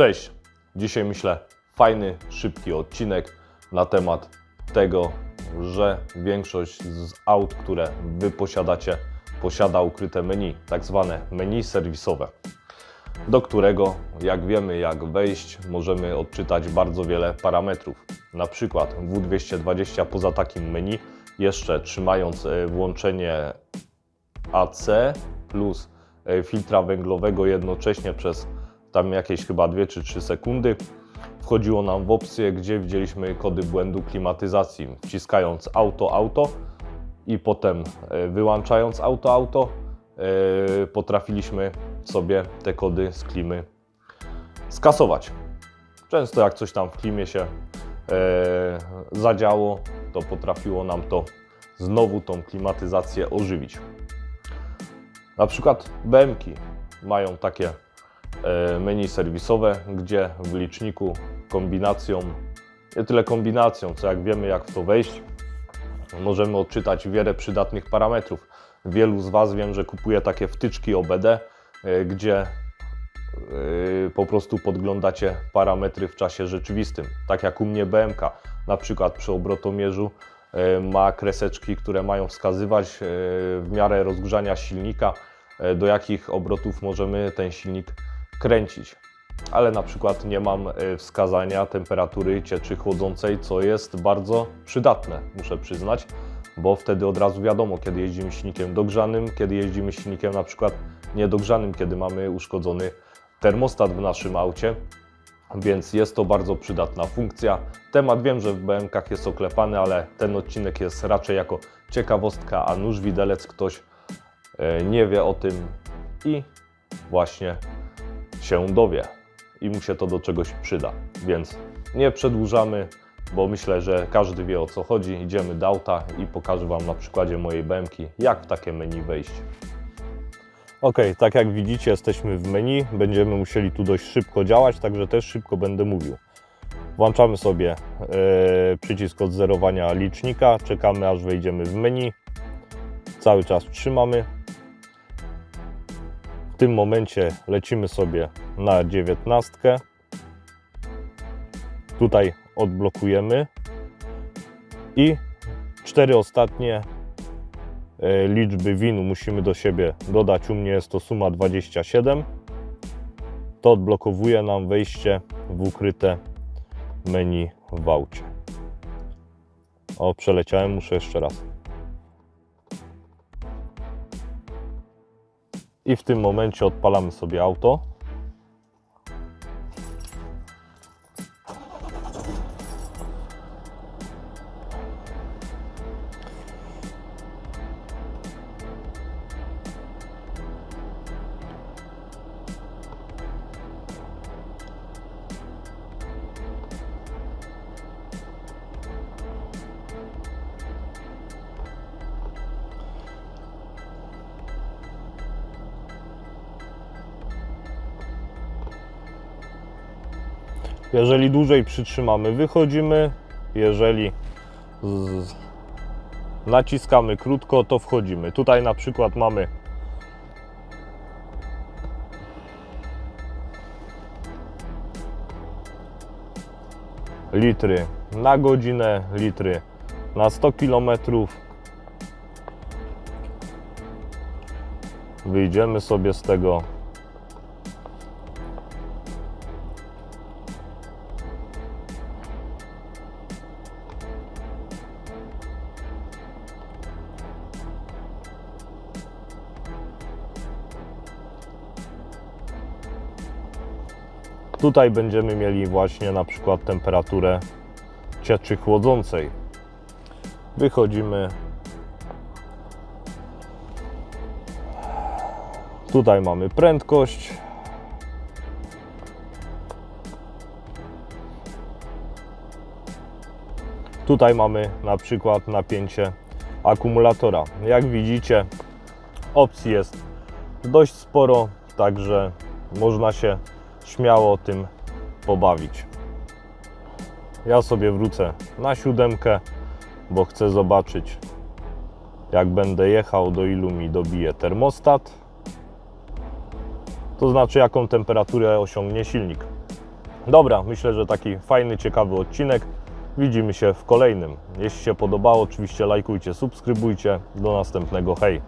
Cześć! Dzisiaj myślę fajny, szybki odcinek na temat tego, że większość z aut, które Wy posiadacie, posiada ukryte menu, tak zwane menu serwisowe, do którego, jak wiemy, jak wejść, możemy odczytać bardzo wiele parametrów. Na przykład W220 poza takim menu, jeszcze trzymając e, włączenie AC plus e, filtra węglowego jednocześnie przez tam jakieś chyba 2 czy 3 sekundy. Wchodziło nam w opcję, gdzie widzieliśmy kody błędu klimatyzacji. Wciskając auto, auto i potem e, wyłączając auto, auto, e, potrafiliśmy sobie te kody z klimy skasować. Często jak coś tam w klimie się e, zadziało, to potrafiło nam to znowu tą klimatyzację ożywić. Na przykład BMK mają takie menu serwisowe, gdzie w liczniku kombinacją, nie tyle kombinacją, co jak wiemy jak w to wejść, możemy odczytać wiele przydatnych parametrów. Wielu z Was wiem, że kupuje takie wtyczki OBD, e, gdzie e, po prostu podglądacie parametry w czasie rzeczywistym. Tak jak u mnie BMK, na przykład przy obrotomierzu e, ma kreseczki, które mają wskazywać e, w miarę rozgrzania silnika, e, do jakich obrotów możemy ten silnik kręcić. Ale na przykład nie mam e, wskazania temperatury cieczy chłodzącej, co jest bardzo przydatne, muszę przyznać, bo wtedy od razu wiadomo, kiedy jeździmy silnikiem dogrzanym, kiedy jeździmy silnikiem na przykład niedogrzanym, kiedy mamy uszkodzony termostat w naszym aucie więc jest to bardzo przydatna funkcja. Temat wiem, że w BMK jest oklepany, ale ten odcinek jest raczej jako ciekawostka, a nóż widelec ktoś e, nie wie o tym i właśnie się dowie i mu się to do czegoś przyda. Więc nie przedłużamy, bo myślę, że każdy wie o co chodzi. Idziemy do auta i pokażę Wam na przykładzie mojej BMK, jak w takie menu wejść. Ok, tak jak widzicie, jesteśmy w menu. Będziemy musieli tu dość szybko działać, także też szybko będę mówił. Włączamy sobie e, przycisk odzerowania licznika, czekamy aż wejdziemy w menu. Cały czas trzymamy. Tym momencie lecimy sobie na 19. Tutaj odblokujemy i cztery ostatnie e, liczby winu musimy do siebie dodać. U mnie jest to suma 27. To odblokowuje nam wejście w ukryte menu w aucie. O, przeleciałem, muszę jeszcze raz. I w tym momencie odpalamy sobie auto. Jeżeli dłużej przytrzymamy, wychodzimy. Jeżeli z... naciskamy krótko, to wchodzimy. Tutaj na przykład mamy litry na godzinę, litry na 100 km. Wyjdziemy sobie z tego Tutaj będziemy mieli właśnie na przykład temperaturę cieczy chłodzącej. Wychodzimy. Tutaj mamy prędkość. Tutaj mamy na przykład napięcie akumulatora. Jak widzicie, opcji jest dość sporo, także można się śmiało tym pobawić. Ja sobie wrócę na siódemkę, bo chcę zobaczyć, jak będę jechał, do ilu mi dobije termostat. To znaczy, jaką temperaturę osiągnie silnik. Dobra, myślę, że taki fajny, ciekawy odcinek. Widzimy się w kolejnym. Jeśli się podobało, oczywiście lajkujcie, subskrybujcie. Do następnego. Hej!